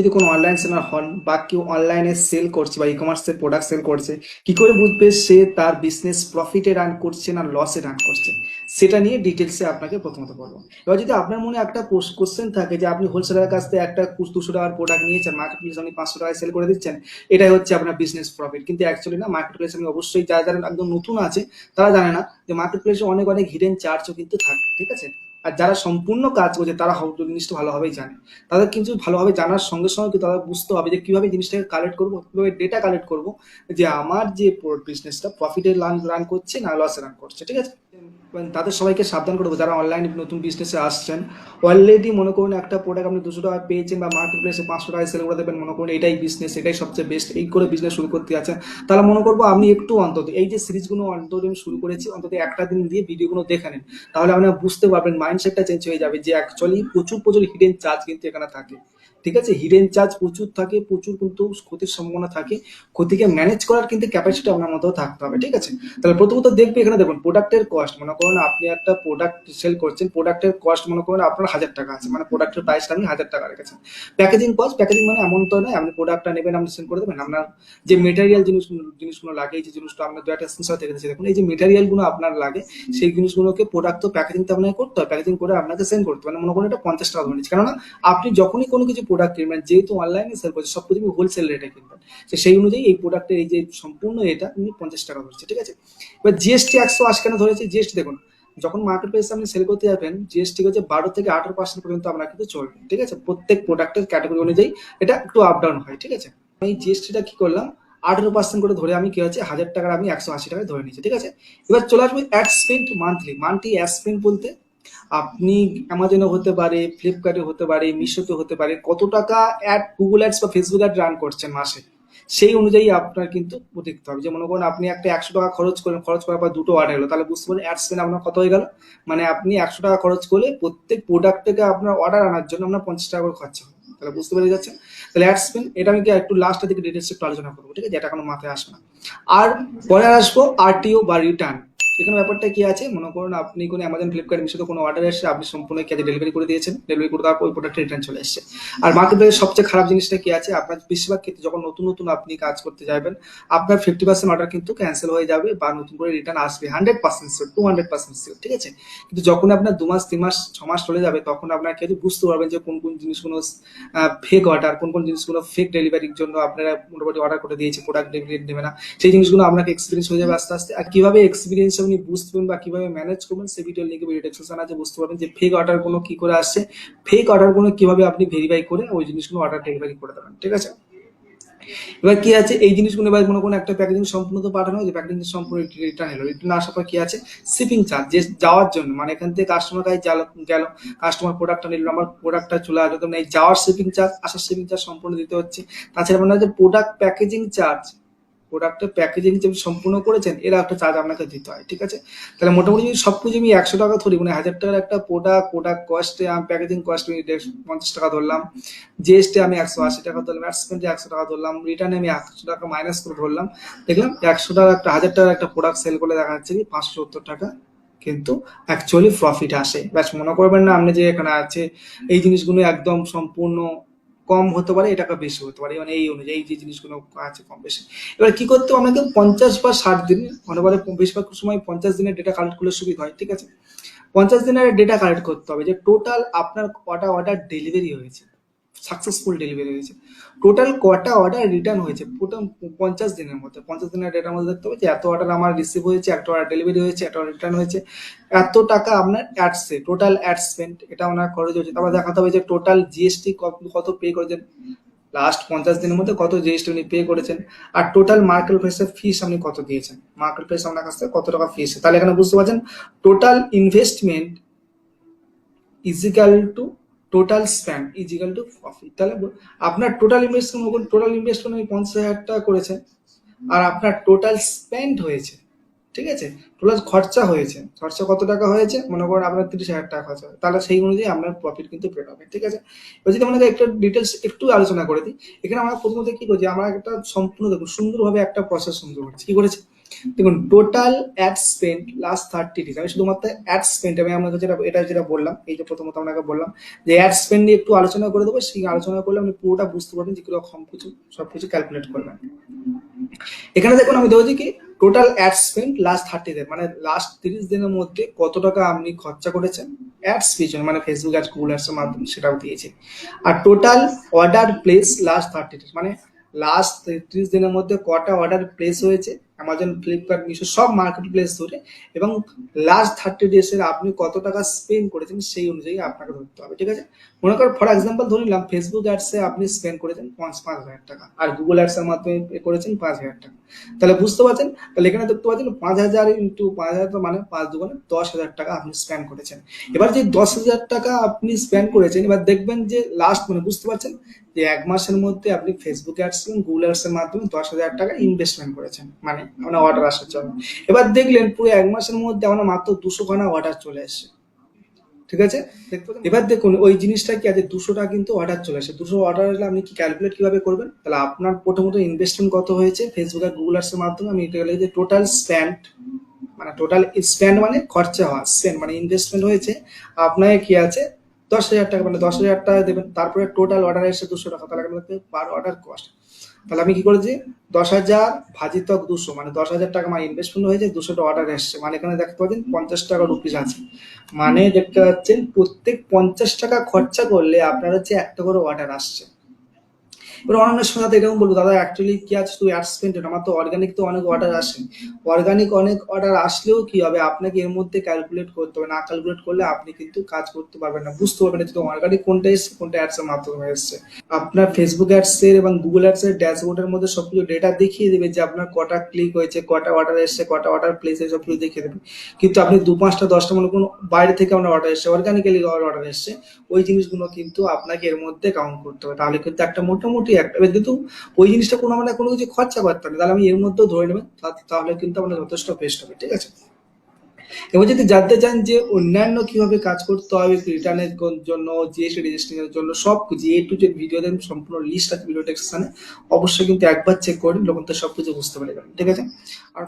যদি কোনো online seller হন বা কেউ অনলাইনে সেল করছে বা ই কমার্সের প্রোডাক্ট সেল করছে, কি করে বুঝবে সে তার বিজনেস প্রফিটে রান করছে না লসে রান করছে? সেটা নিয়ে ডিটেলসে আপনাকে প্রথমত বলব। এবার যদি আপনার মনে একটা কোশ্চেন থাকে যে আপনি হোলসেলারের কাছ থেকে একটা দুশো টাকার প্রোডাক্ট নিয়েছেন মার্কেট প্লেস আপনি পাঁচশো টাকায় সেল করে দিচ্ছেন, এটাই হচ্ছে আপনার বিজনেস প্রফিট কিন্তু অ্যাকচুয়ালি না মার্কেট প্লেস আমি অবশ্যই যারা যারা একদম নতুন আছে, তারা জানে না যে মার্কেট প্লেসে অনেক অনেক হিডেন চার্জও কিন্তু থাকে, ঠিক আছে? আর যারা সম্পূর্ণ কাজ করছে, তারা জিনিসটা ভালোভাবেই জানে। তাদের কিন্তু ভালোভাবে জানার সঙ্গে সঙ্গে তারা বুঝতে হবে যে কীভাবে জিনিসটাকে কালেক্ট করব, কীভাবে ডেটা কালেক্ট করব, যে আমার যে বিজনেসটা প্রফিটে রান রান করছে না লসে রান করছে, ঠিক আছে? তাদের সবাইকে সাবধান করব যারা অনলাইন নতুন বিজনেসে আসছেন অলরেডি মনে করুন একটা প্রোডাক্ট আপনি দুশো টাকা পেয়েছেন বা মার্কেট প্লেসে পাঁচশো টাকায় সেল করে দেবেন, মনে করুন এটাই বিজনেস এটাই সবচেয়ে বেস্ট এই করে বিজনেস শুরু করতে আছেন তাহলে মনে করব আপনি একটু অন্তত, এই যে সিরিজগুলো অন্তত আমি শুরু করেছি, অন্তত একটা দিন দিয়ে ভিডিওগুলো দেখে নেন। তাহলে আপনারা বুঝতে পারবেন মাইন্ডসেটটা চেঞ্জ হয়ে যাবে যে অ্যাকচুয়ালি প্রচুর প্রচুর হিডেন চার্জ কিন্তু এখানে থাকে। ঠিক আছে? হিডেন চার্জ প্রচুর থাকে, প্রচুর কিন্তু ক্ষতির সম্ভাবনা থাকে। ক্ষতিকে ম্যানেজ করার কিন্তু ক্যাপাসিটি আপনার মধ্যেও থাকতে হবে, ঠিক আছে? তাহলে প্রথমত দেখবে এখানে দেখুন প্রোডাক্টের কস্ট মনে করুন আপনি একটা প্রোডাক্ট সেল করছেন প্রোডাক্টের কস্ট মনে করুন আপনার হাজার টাকা আছে মানে প্রোডাক্টের প্রাইসটা আপনি হাজার টাকা রেখেছেন। প্যাকেজিং কস্ট প্যাকেজিং মানে এমন তো নয়, আপনি প্রোডাক্টটা নেবেন, আপনি সেল করে দেবেন, আপনার যে মেটেরিয়াল জিনিস, জিনিসগুলো লাগে, এই যে জিনিসটা আপনার দু একটা স্ক্রিনশট দেখে দেখুন, এই যে মেটেরিয়ালগুলো আপনার লাগে, সেই জিনিসগুলোকে প্রোডাক্ট তো প্যাকেজিং তো আপনাকে করতে হয় প্যাকেজিং করে আপনাকে সেন্ড করতে হবে মানে মনে করুন এটা পঞ্চাশ টাকা ধরে নিচ্ছে। কেননা আপনি যখনই কোনো কিছু প্রোডাক্ট কিনবেন যেহেতু অনলাইনে সেল করছে, সব কিছু হোলসেল রেটে কিনবেন। তো সেই অনুযায়ী এই প্রোডাক্টের এই যে সম্পূর্ণ এটা আপনি পঞ্চাশ টাকা ধরছে, ঠিক আছে? এবার জিএসটি একশো আশি কেন ধরেছে? জিএসটি দেখুন, যখন মার্কেট প্লেসে আপনি সেল করতে যাবেন জিএসটি হচ্ছে বারো থেকে আঠারো পার্সেন্ট পর্যন্ত আপনার কিন্তু চলবে, ঠিক আছে? প্রত্যেক প্রোডাক্টের ক্যাটাগরি অনুযায়ী এটা একটু আপ ডাউন হয়, ঠিক আছে? আমি জিএসটিটা কি করলাম? আঠারো পার্সেন্ট করে ধরে আমি কি হচ্ছে, হাজার টাকার আমি একশো আশি টাকায় ধরে নিচ্ছি ঠিক আছে? এবার চলে আসবে ad spend monthly monthly ad spend বলতে আপনি অ্যামাজনে হতে পারে ফ্লিপকার্টে হতে পারে মিশোতে হতে পারে, কত টাকা অ্যাড গুগল অ্যাডস বা ফেসবুক অ্যাড রান করছেন মাসে? সেই অনুযায়ী আপনার কিন্তু দেখতে হবে। যে মনে করুন আপনি একটা একশো টাকা খরচ করেন খরচ করার পর দুটো অর্ডার এলো তাহলে বুঝতে পারেন অ্যাড স্পেন্ড আপনার কত হয়ে গেল? মানে আপনি একশো টাকা খরচ করলে প্রত্যেক প্রোডাক্ট থেকে আপনার অর্ডার আনার জন্য আপনার পঞ্চাশ টাকা করে খরচা হবে। তাহলে বুঝতে পেরে যাচ্ছেন? তাহলে অ্যাড স্পেন্ড এটা আমি একটু লাস্টের দিকে ডিটেলস একটু আলোচনা করব, ঠিক আছে? যেটা কোনো মাথায় আসবে না। আর পরে আসব আরটিও বা রিটার্ন এখানে ব্যাপারটা কি আছে? মনে করুন আপনি কোনো অ্যামাজন ফ্লিপকার্ট মিশোতে কোনো অর্ডার এসে আপনি সম্পূর্ণ কি আছে ডেলিভারি করে দিয়েছেন ডেলিভারি করে দেওয়ার পর ওই প্রোডাক্ট রিটার্ন চলে এসেছে। আর মার্কেট প্লেসের সবচেয়ে খারাপ জিনিসটা কি আছে? আপনার বেশিরভাগ ক্ষেত্রে যখন নতুন নতুন আপনি কাজ করতে যাবেন, আপনার ফিফটি পার্সেন্ট অর্ডার কিন্তু ক্যান্সেল হয়ে যাবে বা নতুন করে রিটার্ন আসবে hundred percent sure to hundred percent sure ঠিক আছে? কিন্তু যখন আপনার দু মাস, তিন মাস, ছ মাস চলে যাবে, তখন আপনার কিন্তু বুঝতে পারবেন যে কোন কোন জিনিসগুলো ফেক অর্ডার কোন কোন জিনিসগুলো ফেক ডেলিভারির জন্য আপনারা মোটামুটি অর্ডার করে দিয়েছে প্রোডাক্ট ডেলিভারি দেবে না। সেই জিনিসগুলো আপনাকে এক্সপিরিয়েন্স হয়ে যাবে আস্তে আস্তে। আর কীভাবে এক্সপিরিয়েন্স আপনি বুঝবেন বা কীভাবে ম্যানেজ করবেন, সেই ভিডিও লিঙ্কে ভিডিও ডেসক্রিপশন আছে, বুঝতে পারবেন যে ফেক অর্ডারগুলো কি করে আসছে। ফেক অর্ডারগুলো কীভাবে আপনি ভেরিফাই করে ওই জিনিসগুলো অর্ডার ডেলিভারি করে দেবেন, ঠিক আছে? এবার কি আছে? এই জিনিসগুলো এবার মনে করুন একটা প্যাকেজিং সম্পূর্ণ তো পাঠানো যে প্যাকেজিং সম্পূর্ণ রিটার্ন এলো রিটার্ন আসার পর কি আছে? শিপিং চার্জ যে যাওয়ার জন্য মানে এখান থেকে কাস্টমার কাছে গেল কাস্টমার প্রোডাক্টটা নিল, আমার প্রোডাক্টটা চলে আসলো। তো এই যাওয়ার শিপিং চার্জ আসার শিপিং চার্জ সম্পূর্ণ দিতে হচ্ছে। তাছাড়া মানে হচ্ছে প্রোডাক্ট প্যাকেজিং চার্জ প্রোডাক্টের প্যাকেজিং যে সম্পূর্ণ করেছেন, এর একটা চার্জ আপনাকে দিতে হয়, ঠিক আছে? তাহলে মোটামুটি যদি সব কিছু আমি একশো টাকা ধরি মানে হাজার টাকার একটা প্রোডাক্ট প্রোডাক্ট কস্টে আমি প্যাকেজিং কস্ট আমি পঞ্চাশ টাকা ধরলাম জিএসটি আমি একশো আশি টাকা ধরলাম অ্যাডসপেন্ডে একশো টাকা ধরলাম রিটার্নে আমি একশো টাকা মাইনাস করে ধরলাম, দেখলাম একশো টাকা একটা, হাজার টাকার একটা প্রোডাক্ট সেল করে দেখা যাচ্ছে কি পাঁচশো সত্তর টাকা কিন্তু অ্যাকচুয়ালি প্রফিট আসে। ব্যাস, মনে করবেন না, আপনি যে এখানে আছে, এই জিনিসগুলো একদম সম্পূর্ণ কম হতে পারে এটা বেশি হতে পারে। মানে এই অনুযায়ী যে জিনিসগুলো আছে কম বেশি। এবার কি করতে হবে? আপনাকে পঞ্চাশ বা ষাট দিন, অনেকবারে বেশিরভাগ সময় পঞ্চাশ দিনের ডেটা কালেক্ট করলে সুবিধা হয়, ঠিক আছে? পঞ্চাশ দিনের ডেটা কালেক্ট করতে হবে যে টোটাল আপনার কটা অর্ডার ডেলিভারি হয়েছে। সাকসেসফুল ডেলিভারি হয়েছে। টোটাল কটা অর্ডার রিটার্ন হয়েছে? প্রথম পঞ্চাশ দিনের মধ্যে। পঞ্চাশ দিনের ডেটার মধ্যে দেখতে হবে এত অর্ডার আমার রিসিভ হয়েছে, একটা অর্ডার ডেলিভারি হয়েছে, একটা অর্ডার রিটার্ন হয়েছে। এত টাকা আপনার অ্যাডসে টোটাল অ্যাড স্পেন্ড এটা আপনার খরচ হয়েছে। তারপর দেখাতে হবে যে টোটাল জিএসটি কত পে করেছেন। লাস্ট পঞ্চাশ দিনের মধ্যে কত জিএসটি আপনি পে করেছেন। আর টোটাল মার্কেট প্লেসের ফিস আপনি কত দিয়েছেন? মার্কেট প্লেস আপনার কাছ থেকে কত টাকা ফিস তাহলে এখানে বুঝতে পারছেন total investment equal to total spend equal to profit তাহলে আপনার টোটাল ইনভেস্টমেন্ট টোটাল ইনভেস্টমেন্ট আপনি পঞ্চাশ হাজার টাকা করেছেন, আর আপনার টোটাল স্পেন্ড হয়েছে, ঠিক আছে? টোটাল খরচা হয়েছে, খরচা কত টাকা হয়েছে? মনে করেন আপনার তিরিশ হাজার টাকা খরচা তাহলে সেই অনুযায়ী আপনার প্রফিট কিন্তু পেড হবে ঠিক আছে? এবার যদি আমাদের একটা ডিটেলস একটু আলোচনা করে দিই, এখানে আমরা প্রথমত কি করছি, আমরা একটা সম্পূর্ণ দেখুন, সুন্দরভাবে একটা প্রসেস সুন্দর করেছি। কি করেছে? দেখুন total ad spend last thirty days আমি শুধুমাত্র অ্যাড স্পেন্ড আমি আপনাকে যেটা, এটা যেটা বললাম, এই যে প্রথমত আপনাকে বললাম, যে অ্যাড স্পেন্ড নিয়ে একটু আলোচনা করে দেবো, সেই আলোচনা করলে আপনি পুরোটা বুঝতে পারবেন যে কীরকম কিছু, সব কিছু ক্যালকুলেট করবেন। এখানে দেখুন, আমি দেবো কি total ad spend last thirty days মানে লাস্ট তিরিশ দিনের মধ্যে কত টাকা আপনি খরচা করেছেন? অ্যাডস পিছনে মানে ফেসবুক অ্যাডস গুগল অ্যাডসের মাধ্যমে সেটাও দিয়েছে আর total order place last thirty days মানে লাস্ট ত্রিশ দিনের মধ্যে কটা অর্ডার প্লেস হয়েছে? অ্যামাজন ফ্লিপকার্ট মিশো সব মার্কেট প্লেস ধরে এবং লাস্ট থার্টি ডেজের আপনি কত টাকা স্পেন্ড করেছেন সেই অনুযায়ী আপনাকে ধরতে হবে, ঠিক আছে? মনে করেন ফর এক্সাম্পল ধরে নিলাম ফেসবুক অ্যাডসে আপনি স্পেন্ড করেছেন পাঁচ পাঁচ হাজার টাকা আর গুগল অ্যাডসের মাধ্যমে করেছেন পাঁচ হাজার টাকা। তাহলে বুঝতে পারছেন? তাহলে এখানে দেখতে পাচ্ছেন পাঁচ হাজার ইন্টু পাঁচ হাজার মানে পাঁচ দুগুণে দশ হাজার টাকা আপনি স্পেন্ড করেছেন। এবার যে দশ হাজার টাকা আপনি স্পেন্ড করেছেন, এবার দেখবেন যে লাস্ট মানে বুঝতে পারছেন যে এক মাসের মধ্যে আপনি ফেসবুক অ্যাডস এবং গুগল অ্যাডসের মাধ্যমে দশ হাজার টাকা ইনভেস্টমেন্ট করেছেন। মানে আপনার অর্ডার আসার জন্য এবার দেখলেন পুরো এক মাসের মধ্যে আমার মাত্র দুশো খানা অর্ডার চলে এসেছে। ঠিক আছে? এবার দেখুন ওই জিনিসটা কি আছে? দুশোটা কিন্তু অর্ডার চলে আসে দুশো অর্ডার হলে আপনি কি ক্যালকুলেট কীভাবে করবেন? তাহলে আপনার প্রথমত ইনভেস্টমেন্ট কত হয়েছে? ফেসবুক আর গুগল এর মাধ্যমে আমি এটা লিখে টোটাল স্প্যান্ড মানে টোটাল স্প্যান্ড মানে খরচা হওয়া স্পেন্ড মানে ইনভেস্টমেন্ট হয়েছে। আপনাকে কি আছে? দশ হাজার টাকা মানে দশ হাজার টাকা দেবেন, তারপরে টোটাল অর্ডার এসে দুশো টাকা, তাহলে আপনাকে পার অর্ডার কস্ট তাহলে আমি কি করেছি? দশ হাজার ভাজিতক দুশো মানে দশ হাজার টাকা আমার ইনভেস্টমেন্ট হয়েছে দুশোটা অর্ডার এসছে। মানে এখানে দেখতে পাচ্ছেন পঞ্চাশ টাকা রুপিস আছে। মানে দেখতে পাচ্ছেন প্রত্যেক পঞ্চাশ টাকা খরচা করলে আপনার হচ্ছে একটা করে অর্ডার আসছে। এবার অন্যান্য সময় দাদা এরকম বলব? দাদা অ্যাকচুয়ালি কি আছে? শুধু অ্যাড স্পেন্ড আমার তো অর্গানিক তো অনেক অর্ডার আসে। অর্গানিক অনেক অর্ডার আসলেও কি হবে? আপনাকে এর মধ্যে ক্যালকুলেট করতে হবে। না ক্যালকুলেট করলে আপনি কিন্তু কাজ করতে পারবেন না। বুঝতে পারবেন না যে অর্গানিক কোনটা এসছে, কোনটা অ্যাডস এর মাধ্যমে এসছে। আপনার ফেসবুক অ্যাডস এর এবং গুগল অ্যাডস এর ড্যাশবোর্ডের মধ্যে সবকিছু ডেটা দেখিয়ে দেবে যে আপনার কটা ক্লিক হয়েছে, কটা অর্ডার এসছে, কটা অর্ডার প্লেস হয়েছে সবকিছু দেখিয়ে দেবে। কিন্তু আপনি দু পাঁচটা, দশটা মনে কোনো বাইরে থেকে আপনার অর্ডার এসছে অর্গানিক্যালি অর্ডার এসছে, ওই জিনিসগুলো কিন্তু আপনাকে এর মধ্যে কাউন্ট করতে হবে। তাহলে কিন্তু একটা মোটামুটি একটা। এবার কিন্তু ওই জিনিসটা কোনো মানে কোনো কিছু খরচা করতে হবে তাহলে আমি এর মধ্যেও ধরে নেবেন তাহলে কিন্তু আমরা যথেষ্ট বেস্ট হবে, ঠিক আছে? এবার যদি জানতে চান যে অন্যান্য কীভাবে কাজ করতে হবে রিটার্নের জন্য জিএসটি রেজিস্ট্রিং এর জন্য, সব কিছু এ টু জেড ভিডিও দেন সম্পূর্ণ লিস্ট আছে ভিডিও ডেসক্রিপশনে অবশ্যই কিন্তু একবার চেক করুন লোকন তো সবকিছু বুঝতে পেরে যাবেন ঠিক আছে? আর